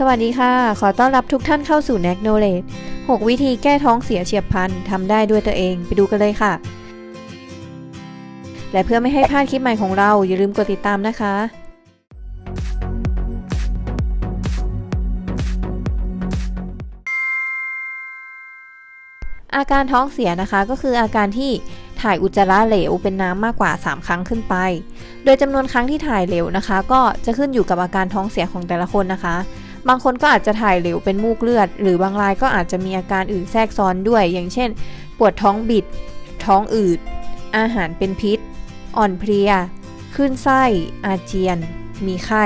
สวัสดีค่ะ ขอต้อนรับทุกท่านเข้าสู่ n a c Knowledge 6 วิธีแก้ท้องเสียเฉียบพลันทำได้ด้วยตัวเอง ไปดูกันเลยค่ะ และเพื่อไม่ให้พลาดคลิปใหม่ของเรา อย่าลืมกดติดตามนะคะ อาการท้องเสียนะคะก็คืออาการที่ถ่ายอุจจาระเหลวเป็นน้ำมากกว่า 3 ครั้งขึ้นไป โดยจำนวนครั้งที่ถ่ายเหลวนะคะ ก็จะขึ้นอยู่กับอาการท้องเสียของแต่ละคนนะคะ บางคนก็อาจจะถ่ายเหลวเป็นมูกเลือด หรือบางรายก็อาจจะมีอาการอื่นแทรกซ้อนด้วย อย่างเช่น ปวดท้องบิด ท้องอืด อาหารเป็นพิษ อ่อนเพลียขึ้นไส้ อาเจียน มีไข้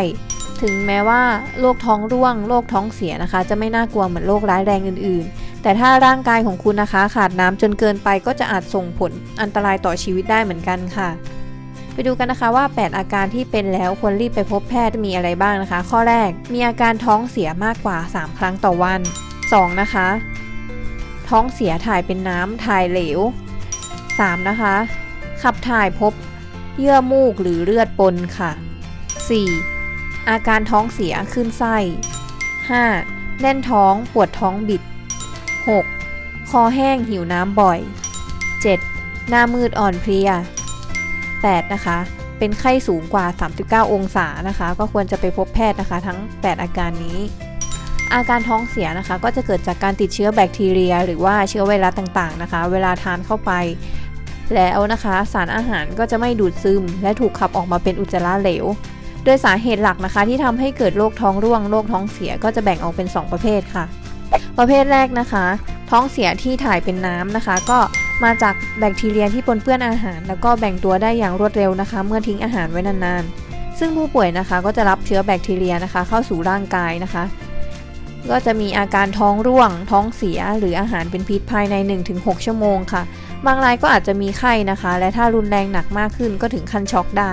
ถึงแม้ว่าโรคท้องร่วง โรคท้องเสียนะคะ จะไม่น่ากลัวเหมือนโรคร้ายแรงอื่น ๆ แต่ถ้าร่างกายของคุณนะคะ ขาดน้ำจนเกินไปก็จะอาจส่งผลอันตรายต่อชีวิตได้เหมือนกันค่ะ ไปดูกันนะคะว่า 8 อาการที่เป็นแล้วควรรีบไปพบแพทย์มีอะไรบ้างนะคะ ข้อแรกมีอาการท้องเสียมากกว่า 3 ครั้งต่อวัน 2 นะคะ ท้องเสียถ่ายเป็นน้ำถ่ายเหลว 3 นะคะ ขับถ่ายพบเยื่อมูกหรือเลือดปนค่ะ 4. อาการท้องเสียขึ้นไส้ 5. แน่นท้องปวดท้องบิด 6. คอแห้งหิวน้ำบ่อย 7. หน้ามืดอ่อนเพลีย 8 นะคะ เป็นไข้สูงกว่า 39 องศานะคะ ก็ควรจะไปพบแพทย์นะคะ ทั้ง 8 อาการนี้ อาการท้องเสียนะคะ ก็จะเกิดจากการติดเชื้อแบคทีเรีย หรือว่าเชื้อไวรัสต่างๆนะคะ เวลาทานเข้าไป แล้วนะคะ สารอาหารก็จะไม่ดูดซึม และถูกขับออกมาเป็นอุจจาระเหลว โดยสาเหตุหลักนะคะ ที่ทำให้เกิดโรคท้องร่วงโรคท้องเสียก็จะแบ่งออกเป็น 2 ประเภทค่ะ ประเภทแรกนะคะ ท้องเสียที่ถ่ายเป็นน้ำนะคะ ก็ มาจากแบคทีเรียที่ปนเปื้อนอาหาร แล้วก็แบ่งตัวได้อย่างรวดเร็วนะคะ เมื่อทิ้งอาหารไว้นานๆ ซึ่งผู้ป่วยนะคะก็จะรับเชื้อแบคทีเรียนะคะ เข้าสู่ร่างกายนะคะ ก็จะมีอาการท้องร่วง ท้องเสียหรืออาหารเป็นพิษภายใน 1-6 ชั่วโมงค่ะ บางรายก็อาจจะมีไข้นะคะ และถ้ารุนแรงหนักมากขึ้นก็ถึงขั้นช็อกได้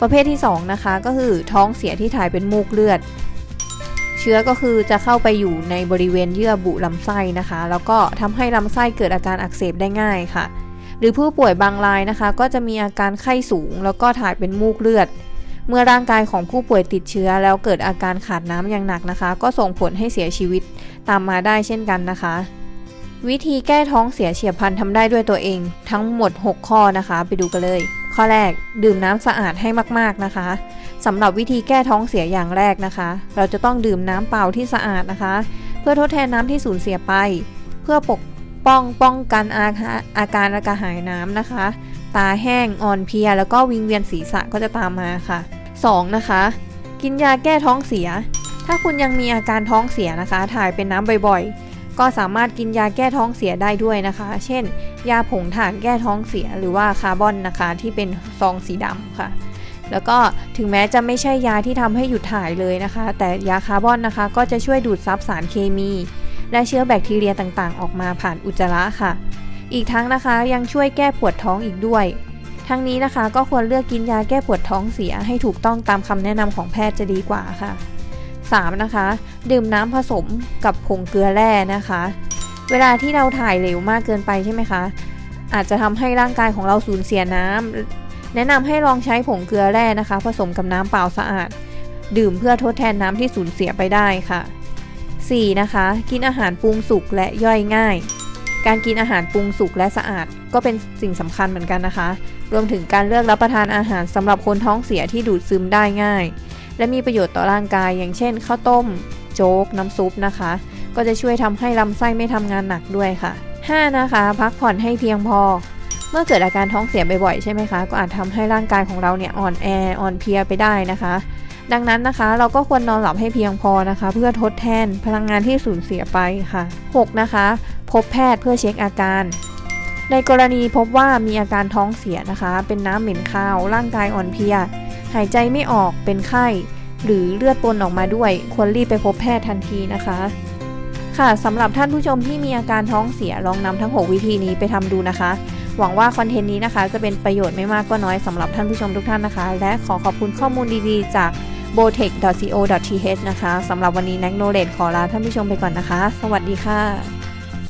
ประเภทที่2นะคะก็คือท้องเสียที่ถ่ายเป็นมูกเลือด ชื้อก็คือจะเข้าไปอยู่ในบริเวณเยื่อบุลำไส้นะคะ แล้วก็ทำให้ลำไส้เกิดอาการอักเสบได้ง่ายค่ะ หรือผู้ป่วยบางรายนะคะ ก็จะมีอาการไข้สูง แล้วก็ถ่ายเป็นมูกเลือด เมื่อร่างกายของผู้ป่วยติดเชื้อ แล้วเกิดอาการขาดน้ำอย่างหนักนะคะ ก็ส่งผลให้เสียชีวิตตามมาได้เช่นกันนะคะ วิธีแก้ท้องเสียเฉียบพลันทำได้ด้วยตัวเอง ทั้งหมด 6 ข้อนะคะ ไปดูกันเลย ข้อแรกดื่มน้ำสะอาดให้มากๆนะคะ สำหรับวิธีแก้ท้องเสียอย่างแรกนะคะ เราจะต้องดื่มน้ำเปล่าที่สะอาดนะคะ เพื่อทดแทนน้ำที่สูญเสียไป เพื่อปกป้องป้องกันอาอาการกระหายน้ำนะคะ ตาแห้งอ่อนเพลีย แล้วก็วิงเวียนศีรษะก็จะตามมาค่ะ 2. นะคะ กินยาแก้ท้องเสีย ถ้าคุณยังมีอาการท้องเสียนะคะ ถ่ายเป็นน้ำบ่อยๆ ก็สามารถกินยาแก้ท้องเสียได้ด้วยนะคะ เช่น ยาผงถ่านแก้ท้องเสียหรือว่าคาร์บอนนะคะที่เป็นซองสีดำค่ะ แล้วก็ถึงแม้จะไม่ใช่ยาที่ทำให้หยุดถ่ายเลยนะคะ แต่ยาคาร์บอนนะคะ ก็จะช่วยดูดซับสารเคมี และเชื้อแบคทีเรียต่างๆ ออกมาผ่านอุจจาระค่ะ อีกทั้งนะคะยังช่วยแก้ปวดท้องอีกด้วย ทั้งนี้นะคะก็ควรเลือกกินยาแก้ปวดท้องเสียให้ถูกต้องตามคำแนะนำของแพทย์จะดีกว่าค่ะ 3. นะคะ ดื่มน้ำผสมกับผงเกลือแร่นะคะ เวลาที่เราถ่ายเหลวมากเกินไปใช่ไหมคะ อาจจะทำให้ร่างกายของเราสูญเสียน้ำ แนะนำให้ลองใช้ผงเกลือแร่นะคะ ผสมกับน้ำเปล่าสะอาด ดื่มเพื่อทดแทนน้ำที่สูญเสียไปได้ค่ะ 4. นะคะ กินอาหารปรุงสุกและย่อยง่าย การกินอาหารปรุงสุกและสะอาด ก็เป็นสิ่งสำคัญเหมือนกันนะคะ รวมถึงการเลือกรับประทานอาหารสำหรับคนท้องเสียที่ดูดซึมได้ง่าย และมีประโยชน์ต่อร่างกาย อย่างเช่น ข้าวต้ม โจ๊ก น้ำซุปนะคะ ก็จะช่วยทำให้ลำไส้ไม่ทำงานหนักด้วยค่ะ 5. นะคะ พักผ่อนให้เพียงพอ เมื่อเกิดอาการท้องเสียบ่อยๆใช่ไหมคะ ก็อาจทำให้ร่างกายของเราเนี่ยอ่อนแออ่อนเพลียไปได้นะคะ ดังนั้นนะคะเราก็ควรนอนหลับให้เพียงพอนะคะ เพื่อทดแทนพลังงานที่สูญเสียไปค่ะ 6. นะคะ พบแพทย์เพื่อเช็คอาการในกรณีพบว่ามีอาการท้องเสียนะคะ เป็นน้ำเหม็นข้าว ร่างกายอ่อนเพลีย หายใจไม่ออก เป็นไข้ หรือเลือดปนออกมาด้วย ควรรีบไปพบแพทย์ทันทีนะคะ ค่ะสำหรับท่านผู้ชมที่มีอาการท้องเสีย ลองนำทั้ง 6 วิธีนี้ไปทำดูนะคะ หวังว่าคอนเทนต์นี้นะคะ จะเป็นประโยชน์ไม่มากก็น้อยสำหรับท่านผู้ชมทุกท่านนะคะ และขอขอบคุณข้อมูลดีๆ จาก botech.co.th นะคะสำหรับวันนี้ n a c k Knowledge ขอลาท่านผู้ชมไปก่อนนะคะ สวัสดีค่ะ